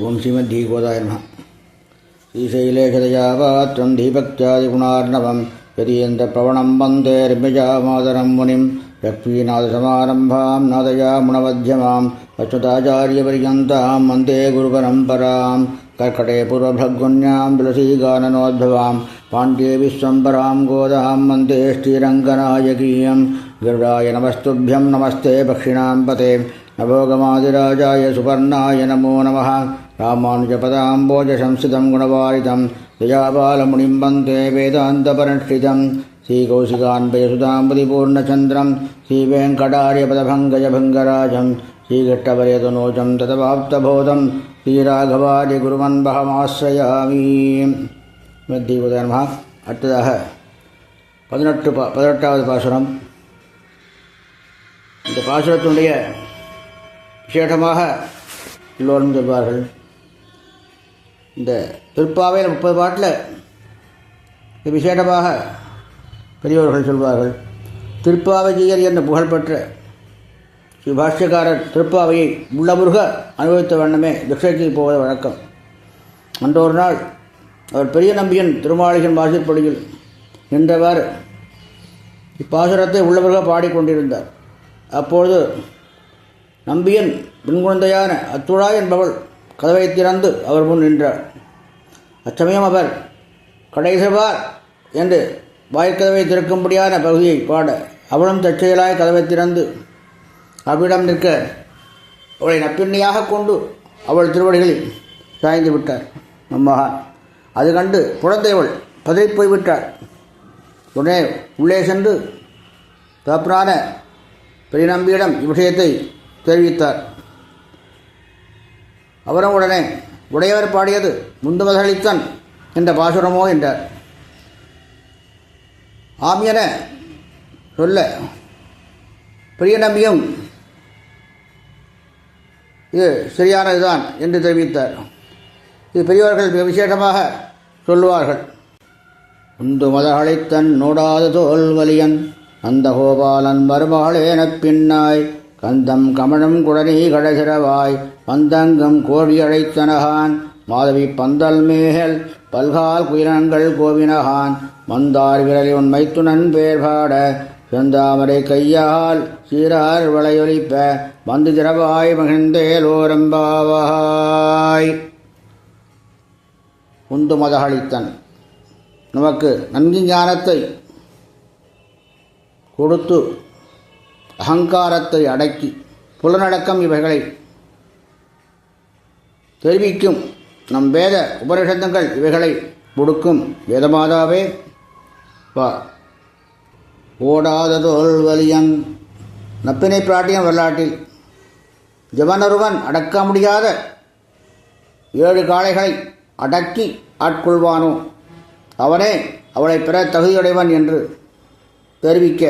ஓம் ஸ்ரீமத் தீகோதாய நம. ஸ்ரீசைலேஷதயா பாத்திரம் தீபக்தியாதிகுணார்ணவம் யதீந்திர பிரவணம் வந்தே ரிமஜாமாதரம் முனிம். லக்ஷ்மீநாதசமாரம்பாம் நாதயா முணமத்தியமாம் அஸ்மதாச்சாரியபரியந்தாம் வந்தே குருபரம்பராம். கர்க்கடே பூர்வபகுன்யாம் துளசீகானனோத்பவாம். பாண்டியே விஸ்வம்பராம் கோதாம் வந்தே ஸ்ரீரங்கநாயகீயம். கருடாய நமஸ்துபியம் நமஸ்தே பக்ஷிணாம்பதே நபோகமாதிராஜாய சுபர்ணாய நமோ நம ராமானுஜபதாம்போஜசம்சிதம் குணவாரிதம் தயாபாலமுனிம் வந்தே வேதாந்தபரட்சிதம் ஸ்ரீகௌசிகான்பயசுதாம்பதிபூர்ணச்சந்திரம் ஸ்ரீவேங்கடாரியபதபங்கஜபங்கராஜம் ஸ்ரீகட்டவரேதனோஜம் ததவாப்தபோதம் ஸ்ரீராகவாரிய குருமன்பகமாசிரயாமி தீபதர்மா அடுத்ததாக பதினெட்டு பா பதினெட்டாவது பாசுரம். இந்த பாசுரத்தினுடைய விசேஷமாக எல்லோரும் சொல்வார்கள். இந்த திருப்பாவையில் முப்பது பாட்டில் இது விசேஷமாக பெரியவர்கள் சொல்வார்கள். திருப்பாவையர் என்ற புகழ்பெற்ற ஸ்ரீ பாஷ்யக்காரர் திருப்பாவையை உள்ளமுருக அனுபவித்த வண்ணமே திக்ஷைக்கு போவது வழக்கம் அன்றொரு நாள் அவர் பெரிய நம்பியின் திருமாளிகன் வாசிப்பொழியில் நின்றவர் இப்பாசுரத்தை உள்ளவர்கள் பாடிக்கொண்டிருந்தார் அப்பொழுது நம்பியன் பெண்குழந்தையான அத்துழா என்பவள் கதவை திறந்து அவர் முன் நின்றார். அச்சமயம் அவர் கடைசபார் என்று வாய்க்கதவை திறக்கும்படியான பகுதியை பாட அவளும் தற்செயலாய் கதவை திறந்து அவ்விடம் நிற்க அவளை நப்பிண்ணியாக கொண்டு அவள் திருவடிகளில் சாய்ந்து விட்டார் நம்மகா அது கண்டு குழந்தைவள் பதறி போய்விட்டார் உடனே உள்ளே சென்று தகப்பனான பெரிய நம்பியிடம் இவ்விஷயத்தை தெரிவித்தார். அவரும் உடனே உடையவர் பாடியது முந்துமதளித்தன் என்ற பாசுரமோ என்றார். ஆம் என சொல்ல பெரிய நம்பியும் இது சரியானதுதான் என்று தெரிவித்தார். இது பெரியவர்கள் விசேஷமாக சொல்லுவார்கள். உந்து மதகளைத்தன் நோடாத தோல் வலியன் அந்த கோபாலன் மருமகளேனப் பின்னாய் கந்தம் கமழும் குடனி கடசிரவாய் பந்தங்கம் கோழி அழைத்தனகான் மாதவி பந்தல் மேல் பல்கால் குயிரங்கள் கோவினகான். மந்தார் விரலி உன் மைத்துனன் பேர்பாட செந்தாமரை கையால் சீரார் வளையொலிப்ப வந்து திரவாய் மகிழ்ந்தேலோரம்பாவாய் உந்து மதகளித்தன் நமக்கு நன்கு ஞானத்தை கொடுத்து அகங்காரத்தை அடக்கி புலனடக்கம் இவைகளை தெரிவிக்கும். நம் வேத உபனிஷந்தங்கள் இவைகளை கொடுக்கும் வேதமாதாவே வா. ஓடாததோல் வலியன். நப்பினை பிராட்டியம் வரலாற்றில் ஜவனொருவன் அடக்க முடியாத ஏழு காளைகளை அடக்கி ஆட்கொள்வானோ? அவனே அவளை பெற தகுதியுடையவன் என்று தெரிவிக்க.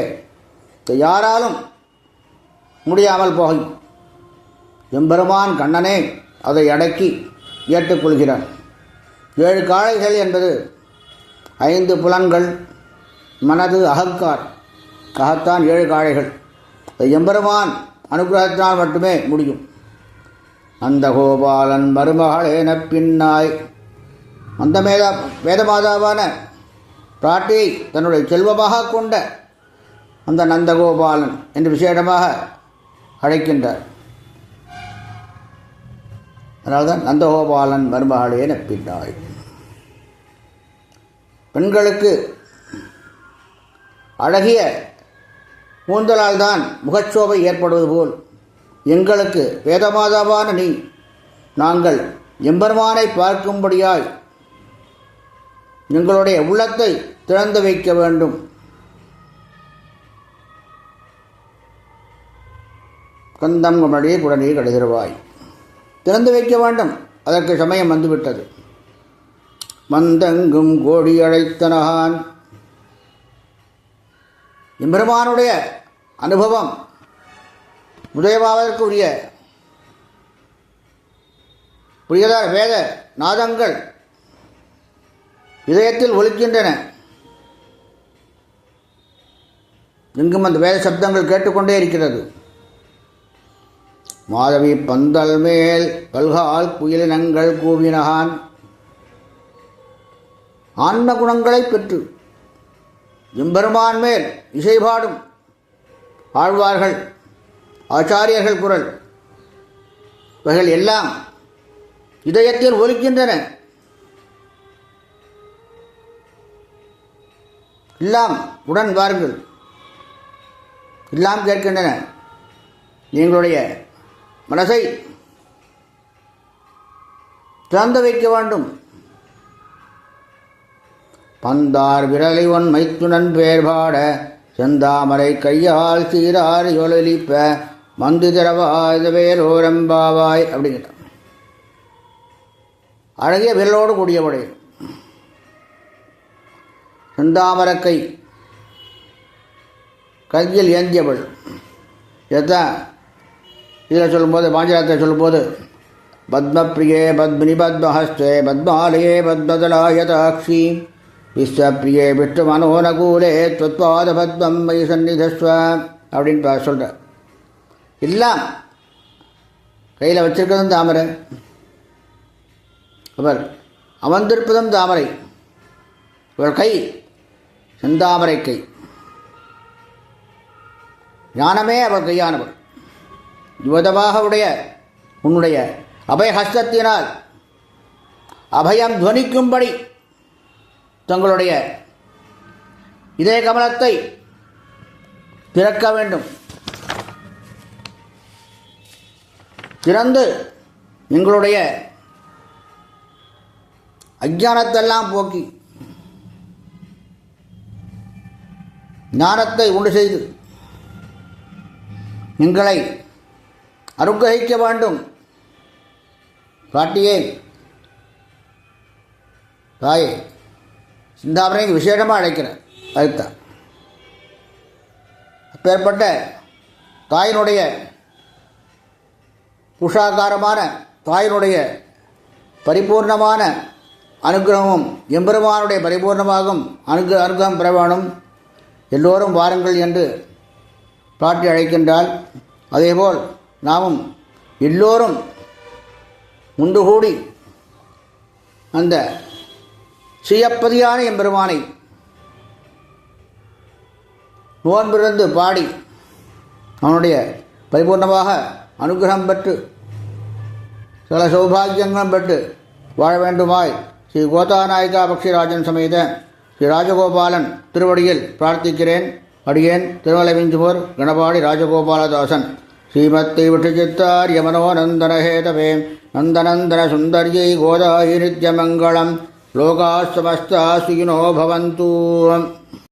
யாராலும் முடியாமல் போகும். எம்பெருமான் கண்ணனே அதை அடக்கி ஏற்றுக்கொள்கிறார் ஏழு காளைகள் என்பது ஐந்து புலன்கள் மனது அகங்கார். அகத்தான் ஏழு காளைகள். எம்பெருமான் அனுகிரகத்தினால் மட்டுமே முடியும். அந்த கோபாலன் மருமகளேன பின்னாய். அந்த மேதா வேதமாதாவான பிராட்டியை தன்னுடைய செல்வமாக கொண்ட அந்த நந்தகோபாலன் என்று விசேடமாக அழைக்கின்றார். அதனால்தான் நந்தகோபாலன் மருமகளே நப்பிட்டாள் பெண்களுக்கு அழகிய கூந்தலால் தான் முகச்சோபை ஏற்படுவது போல் எங்களுக்கு வேதமாதாவான நீ நாங்கள் எம்பெருமானை பார்க்கும்படியாய் எங்களுடைய உள்ளத்தை திறந்து வைக்க வேண்டும். கந்தம் கமழி குடனே கடைதிருவாய் திறந்து வைக்க வேண்டும். அதற்கு சமயம் வந்துவிட்டது. மந்தங்கும் கோடி அழைத்தனகான். எம்பெருமானுடைய அனுபவம் உதயவாவதற்குரிய புரியதார வேத நாதங்கள் இதயத்தில் ஒலிக்கின்றன. எங்கும் அந்த வேத சப்தங்கள் கேட்டுக்கொண்டே இருக்கிறது. மாதவி பந்தல் மேல் பல்கால் குயிலினங்கள் கூவினகான். ஆன்ம குணங்களைப் பெற்று எம்பெருமான் மேல் இசைபாடும் ஆழ்வார்கள் ஆச்சாரியர்கள் குரல். இவைகள் எல்லாம் இதயத்தில் ஒலிக்கின்றன. எல்லாம் உடன் வாருங்கள். எல்லாம் கேட்கின்றன. எங்களுடைய மனசை திறந்து வைக்க வேண்டும். பந்தார் விரலை ஒன் மைத்துனன் பேர்பாட செந்தாமரை கையால் சீரார் யொலிப்ப மந்து திரவாய் வேலோரம்பாவாய் அப்படிங்கிற அழகிய விரலோடு கூடியவுடைய செந்தாமரக்கை கையில் ஏந்தியவள். எதான் இதில் சொல்லும்போது பாஞ்சராத்தை சொல்லும்போது பத்மப்ரியே பத்மினி பத்மஹஸ்தே பத்மாலயே பத்மதலாயதாட்சி. விஸ்வப்ரியே விஷ்ணு மனோனகூலே துவத்வாத பத்மம் மை சந்நிதஸ்வ அப்படின்னு பா- சொல்கிறார் எல்லாம் கையில் வச்சிருக்கிறதும் தாமரை. அவர் அமர்ந்திருப்பதும் தாமரை. இவர் கை செந்தாமரை கை. ஞானமே அவர் கையானவர். யுவதமாக உடைய உன்னுடைய அபயஹஸ்தத்தினால் அபயம் துவனிக்கும்படி தங்களுடைய இதய கமலத்தை திறக்க வேண்டும். திறந்து எங்களுடைய அஜானத்தெல்லாம் போக்கி ஞானத்தை உண்டு செய்து எங்களை அனுகிரகிக்க வேண்டும். பாட்டியே தாயே சிந்தாமரை விசேஷமாக அழைக்கிறேன் அழைத்தான் அப்பேற்பட்ட தாயினுடைய புஷாகாரமான தாயினுடைய பரிபூர்ணமான அனுகிரகமும் எம்பெருமானுடைய பரிபூர்ணமாகும் அனுகு அனுகிரகம் பெற வேணும் எல்லோரும் வாருங்கள் என்று பாட்டி அழைக்கின்றால் அதேபோல் நாமும் எல்லோரும் முண்டு கூடி அந்த சுயப்பதியான எம்பெருமானை நோன்பிருந்து பாடி அவனுடைய பரிபூர்ணமாக அனுகிரகம் பெற்று சில சௌபாகியங்களும் பெற்று வாழ வேண்டுமாய் ஸ்ரீ கோதாநாயகா பக்ஷிராஜன் சமேத ஸ்ரீ ராஜகோபாலன் திருவடியில் பிரார்த்திக்கிறேன். அடியேன் திருமலைவிஞ்சுமூர் கணபாடி ராஜகோபாலதாசன். ஸ்ரீமத்தை விட்டுச்சித்தார் யமனோநந்தனஹேதவே. நந்தநந்தன சுந்தர்யை கோதாயி நித்யமங்கலம். லோகா சமஸ்தா சுகினோ பவந்தூ.